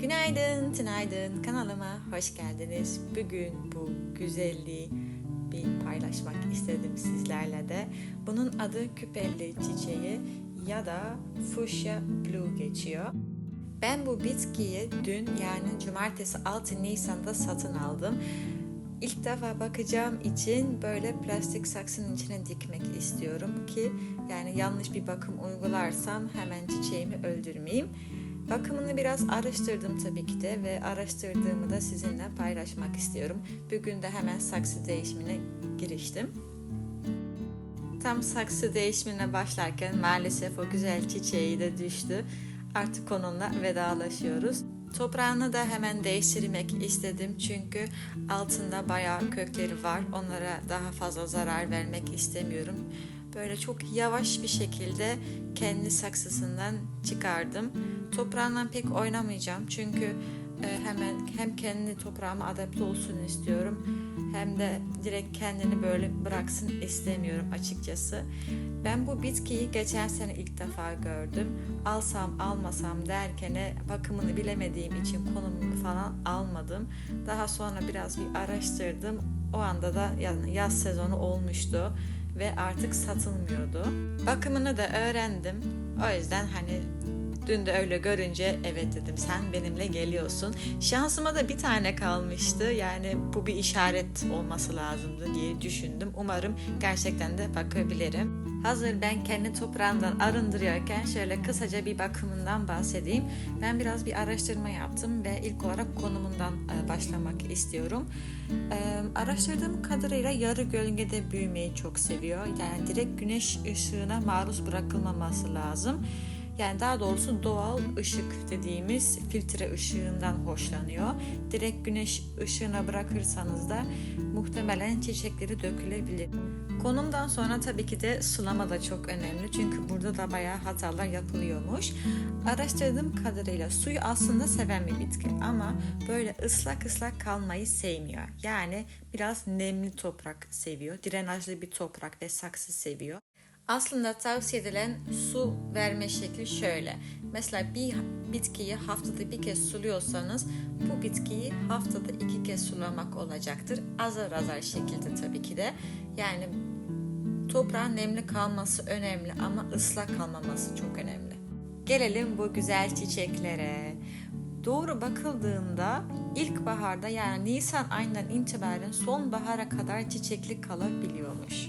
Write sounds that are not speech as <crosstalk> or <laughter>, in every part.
Günaydın, günaydın. Kanalıma hoş geldiniz. Bugün bu güzelliği bir paylaşmak istedim sizlerle de. Bunun adı küpelli çiçeği ya da fuchsia blue geçiyor. Ben bu bitkiyi dün yani cumartesi 6 Nisan'da satın aldım. İlk defa bakacağım için böyle plastik saksının içine dikmek istiyorum ki yani yanlış bir bakım uygularsam hemen çiçeğimi öldürmeyeyim. Bakımını biraz araştırdım tabii ki de ve araştırdığımı da sizinle paylaşmak istiyorum. Bugün de hemen saksı değişimine giriştim. Tam saksı değişimine başlarken maalesef o güzel çiçeği de düştü. Artık onunla vedalaşıyoruz. Toprağını da hemen değiştirmek istedim çünkü altında bayağı kökleri var. Onlara daha fazla zarar vermek istemiyorum. Böyle çok yavaş bir şekilde kendi saksısından çıkardım. Toprağından pek oynamayacağım çünkü e, hemen hem kendi toprağıma adapte olsun istiyorum hem de direkt kendini böyle bıraksın istemiyorum açıkçası. Ben bu bitkiyi geçen sene ilk defa gördüm. Alsam almasam derken bakımını bilemediğim için konumunu falan almadım. Daha sonra biraz bir araştırdım. O anda da yaz sezonu olmuştu ve artık satılmıyordu. Bakımını da öğrendim. O yüzden hani Dün de öyle görünce evet dedim sen benimle geliyorsun. Şansıma da bir tane kalmıştı. Yani bu bir işaret olması lazımdı diye düşündüm. Umarım gerçekten de bakabilirim. Hazır ben kendi toprağımdan arındırıyorken şöyle kısaca bir bakımından bahsedeyim. Ben biraz bir araştırma yaptım ve ilk olarak konumundan başlamak istiyorum. Araştırdığım kadarıyla yarı gölgede büyümeyi çok seviyor. Yani direkt güneş ışığına maruz bırakılmaması lazım. Yani daha doğrusu doğal ışık dediğimiz filtre ışığından hoşlanıyor. Direkt güneş ışığına bırakırsanız da muhtemelen çiçekleri dökülebilir. Konumdan sonra tabii ki de sulama da çok önemli. Çünkü burada da bayağı hatalar yapılıyormuş. Araştırdığım kadarıyla suyu aslında seven bir bitki ama böyle ıslak ıslak kalmayı sevmiyor. Yani biraz nemli toprak seviyor. Drenajlı bir toprak ve saksı seviyor. Aslında tavsiye edilen su verme şekli şöyle. Mesela bir bitkiyi haftada bir kez suluyorsanız bu bitkiyi haftada iki kez sulamak olacaktır. Azar azar şekilde tabii ki de. Yani toprağın nemli kalması önemli ama ıslak kalmaması çok önemli. Gelelim bu güzel çiçeklere. Doğru bakıldığında ilkbaharda yani Nisan ayından itibaren sonbahara kadar çiçekli kalabiliyormuş.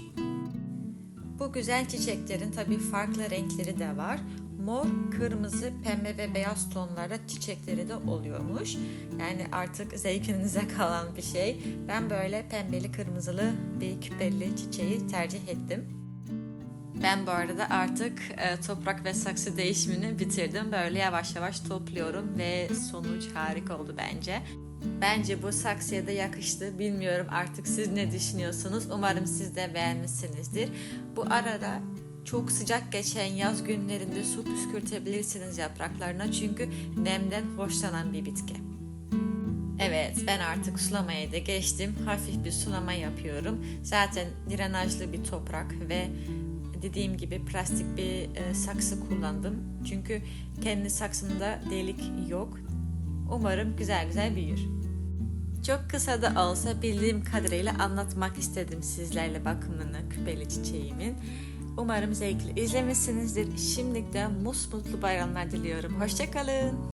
Bu güzel çiçeklerin tabii farklı renkleri de var. Mor, kırmızı, pembe ve beyaz tonlarda çiçekleri de oluyormuş. Yani artık zevkinize <laughs> kalan bir şey. Ben böyle pembeli kırmızılı bir küpeli çiçeği tercih ettim. Ben bu arada artık e, toprak ve saksı değişimini bitirdim. Böyle yavaş yavaş topluyorum ve sonuç harika oldu bence. Bence bu saksıya da yakıştı. Bilmiyorum artık siz ne düşünüyorsunuz. Umarım siz de beğenmişsinizdir. Bu arada çok sıcak geçen yaz günlerinde su püskürtebilirsiniz yapraklarına çünkü nemden hoşlanan bir bitki. Evet ben artık sulamaya da geçtim. Hafif bir sulama yapıyorum. Zaten drenajlı bir toprak ve dediğim gibi plastik bir e, saksı kullandım. Çünkü kendi saksımda delik yok. Umarım güzel güzel büyür. Çok kısa da olsa bildiğim kadarıyla anlatmak istedim sizlerle bakımını küpeli çiçeğimin. Umarım zevkli izlemişsinizdir. Şimdilikten musmutlu bayramlar diliyorum. Hoşçakalın.